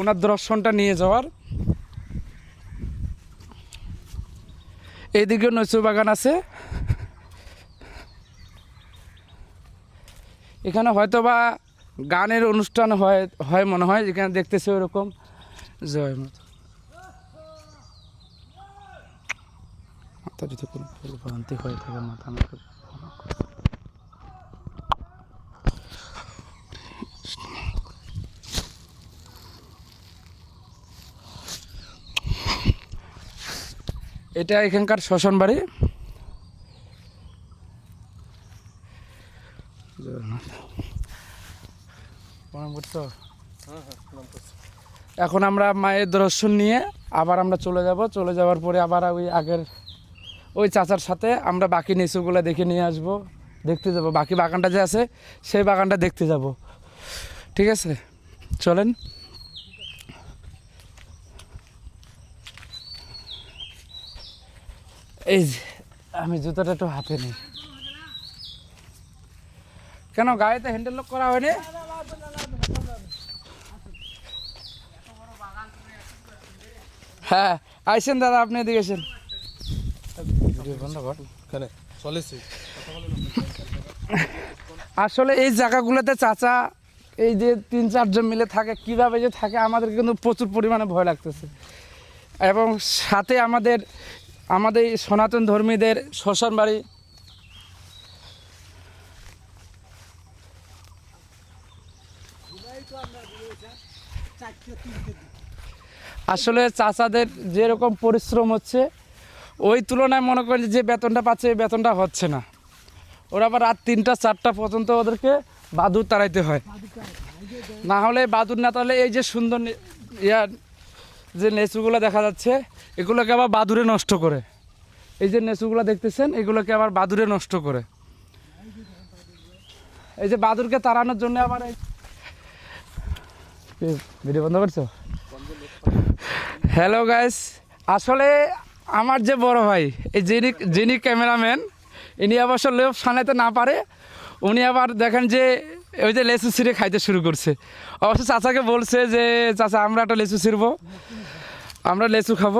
ওনার দর্শনটা নিয়ে যাওয়ার। এইদিকে নচু বাগান আছে। এখানে হয়তো বা গানের অনুষ্ঠান হয় হয় মনে হয়, যেখানে দেখতেছে ওরকম। জয় মতো। মাথা যদি কোনো ভ্রান্তি হয়ে থাকে মাথা আমাকে এটা এখানকার শ্মশান বাড়ি? এখন আমরা মায়ের দর্শন নিয়ে আবার আমরা চলে যাব। চলে যাওয়ার পরে আবার ওই আগের ওই চাচার সাথে আমরা বাকি নিচুগুলো দেখে নিয়ে আসব। দেখতে যাব। বাকি বাগানটা যে আছে, সেই বাগানটা দেখতে যাব। ঠিক আছে? চলেন। এই যে আমি জুতাটা একটু হাতে নিই। কেন গাড়িতে হ্যান্ডেল লক করা হয়নি? হ্যাঁ আইসেন দাদা আপনি এদিকে এসেন। আসলে এই জায়গাগুলোতে চাচা এই যে তিন চারজন মিলে থাকে কীভাবে যে থাকে আমাদের কিন্তু প্রচুর পরিমাণে ভয় লাগতেছে। এবং সাথে আমাদের আমাদের সনাতন ধর্মীদের শ্মশান বাড়ি। আসলে চাচাদের যেরকম পরিশ্রম হচ্ছে, ওই তুলনায় মনে করেন যে বেতনটা পাচ্ছে, এই বেতনটা হচ্ছে না। ওরা আবার রাত তিনটা, চারটা পর্যন্ত ওদেরকে বাদুর তাড়াইতে হয়। না হলে বাদুর না তাহলে এই যে সুন্দর ইয়া যে নেচুগুলো দেখা যাচ্ছে, এগুলোকে আবার বাদুরে নষ্ট করে। এই যে নেচুগুলো দেখতেছেন, এগুলোকে আবার বাদুরে নষ্ট করে। এই যে বাদুরকে তাড়ানোর জন্য আবার ভিডিও বন্ধ করছ? হ্যালো গাইস আসলে আমার যে বড় ভাই, এই যিনি যিনি ক্যামেরাম্যান, ইনি অবশ্য লোভ সামলাতে না পারে উনি আবার দেখেন যে ওই যে লেচু ছিঁড়ে খাইতে শুরু করছে। অবশ্য চাচাকে বলছে যে চাচা আমরা একটা লেচু ছিঁড়বো। আমরা লেচু খাব।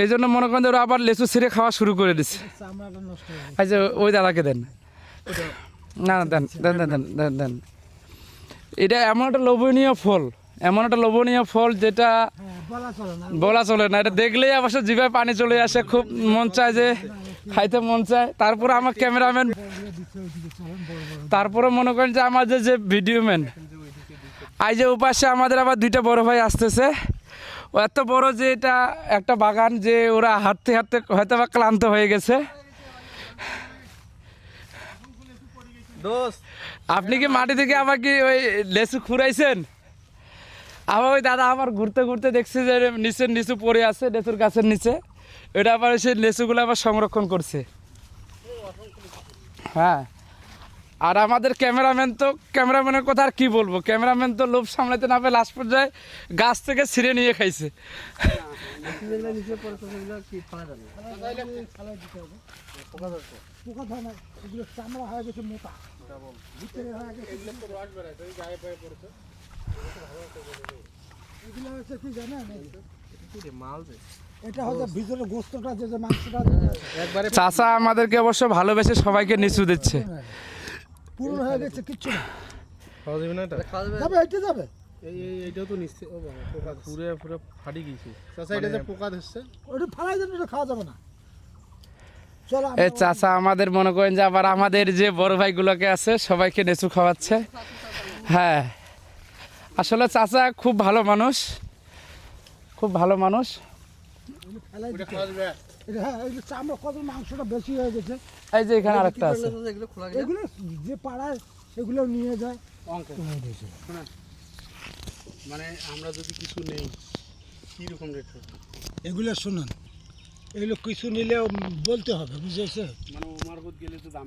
এই জন্য মনে করেন ওরা আবার লেচু ছিঁড়ে খাওয়া শুরু করে দিচ্ছে এই যে ওই দাদাকে দেন। না না দেন দেন দেন দেন দেন দেন। এটা এমন একটা লোভনীয় ফল এমন একটা লোভনীয় ফল যেটা বলা চলে না। এটা দেখলেই অবশ্য জিভায় পানি চলে আসে খুব মন চায় যে খাইতে মন চায়। তারপরে আমার ক্যামেরাম্যান তারপরে মনে করেন যে আমাদের যে ভিডিও ম্যান আই যে উপাসে আমাদের আবার দুইটা বড় ভাই আসতেছে। ও এত বড় যে এটা একটা বাগান যে ওরা হাঁটতে হাঁটতে হয়তো বা ক্লান্ত হয়ে গেছে। দোস্ত। আপনি কি মাটি থেকে আবার কি ওই লেচু খুঁড়াইছেন? আবার ওই দাদা আবার ঘুরতে ঘুরতে দেখছে যে নিচের নিচু পড়ে আছে লেচুর গাছের নিচে। এটা আবার সেই লেচুগুলো আবার সংরক্ষণ করছে। হ্যাঁ। আর আমাদের ক্যামেরাম্যান তো, ক্যামেরাম্যানের কথা আর কি বলব? ক্যামেরাম্যান তো লোভ সামলাতে না পেয়ে লাস্ট পর্যায়ে গাছ থেকে ছিঁড়ে নিয়ে খাইছে। মাল এটা হচ্ছে ভিতরে গোস্তটা যে যে মাংসটা একবারে চাচা আমাদেরকে অবশ্য ভালোবেসে সবাইকে নিচু দিচ্ছে। পুরনো হয়ে গেছে কিচ্ছু না। খাওয়া যাবে না এটা? যাবে। এটা যাবে। এই এই এইটাও তো নিশ্চয় পোকা পুরে পুরো ফাটি গিয়েছে। চাচা এটা যে পোকা ধরছে? ওটা ফালাই দেন ওটা খাওয়া যাবে না। চলো এ চাচা আমাদের মনে করেন যে আবার আমাদের যে বড় ভাইগুলোকে আছে সবাইকে নেচু খাওয়াচ্ছে। হ্যাঁ। আসলে চাচা খুব ভালো মানুষ। খুব ভালো মানুষ। চামড়া কত মাংসটা বেশি হয়ে গেছে। এই যে এখানে আরেকটা আছে। এগুলো যে পাড়ায় সেগুলো নিয়ে যায়। অঙ্ক। মানে আমরা যদি কিছু নেই কি রকম রেট এগুলো শুনুন এগুলো কিছু নিলে বলতে হবে বুঝেছে? মানে ও গেলে তো দাম